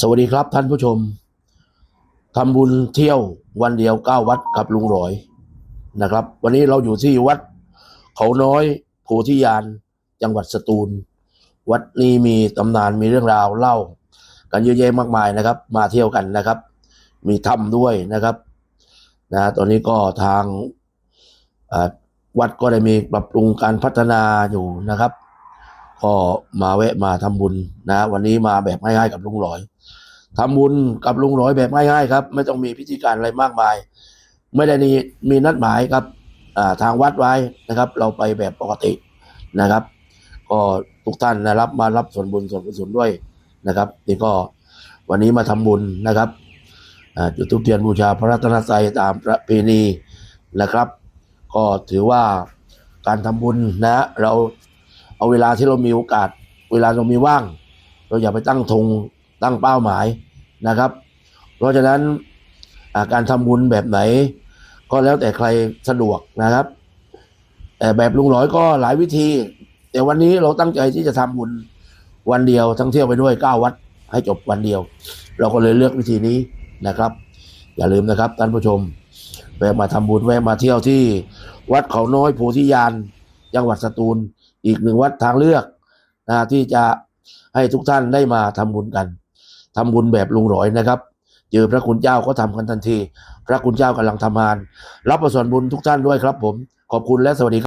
สวัสดีครับท่านผู้ชมทำบุญเที่ยววันเดียวเก้าวัดกับลุงรอยนะครับ วันนี้เราอยู่ที่วัด เขาน้อยโพธิญาณจังหวัดสตูล วัดนี้มีตำนานมีเรื่องราวเล่า กันเยอะแยะมากมายนะครับ มาเที่ยวกันนะครับ มีถ้ำด้วยนะครับนะตอนนี้ก็ทางวัดก็ได้มีปรับปรุงการพัฒนาอยู่นะครับ ก็มาแวะมาทำบุญนะ วันนี้มาแบบง่ายๆกับลุงหลอย ทำบุญกับลุงหลอยแบบง่ายๆครับ ไม่ต้องมีพิธีการอะไรมากมาย ไม่ได้มีมีนัดหมายครับทางวัดไว้นะครับ เราไปแบบปกตินะครับ ก็ทุกท่านนะครับมารับส่วนบุญส่วนกุศลด้วยนะครับนี่ก็วันนี้มาทำบุญนะครับจุดทุกเทียนบูชาพระรัตนตรัยตามประเพณีนะครับ ก็ถือว่าการทำบุญนะเราเอาเวลาที่เรามีโอกาส เวลาเรามีว่าง เราอย่าไปตั้งธง ตั้งเป้าหมายนะครับ เพราะฉะนั้นาการทำบุญแบบไหน ก็แล้วแต่ใครสะดวกนะครับแต่แบบลุงหลอยก็หลายวิธี แต่วันนี้เราตั้งใจที่จะทำบุญวันเดียวทั้งเที่ยวไปด้วยเก้าวัดให้จบวันเดียว เราก็เลยเลือกวิธีนี้นะครับ อย่าลืมนะครับท่านผู้ชมแวะมาทำบุญแวะมาเที่ยวที่วัดเขาน้อยโพธิญาณจังหวัดสตูล อีกหนึ่งวัดทางเลือกนะที่จะให้ทุกท่านได้มาทำบุญกัน ทำบุญแบบลุงหลอยนะครับ เจอพระคุณเจ้าก็ทำกันทันที พระคุณเจ้ากำลังทำงาน รับประสวนบุญทุกท่านด้วยครับผม ขอบคุณและสวัสดีครับ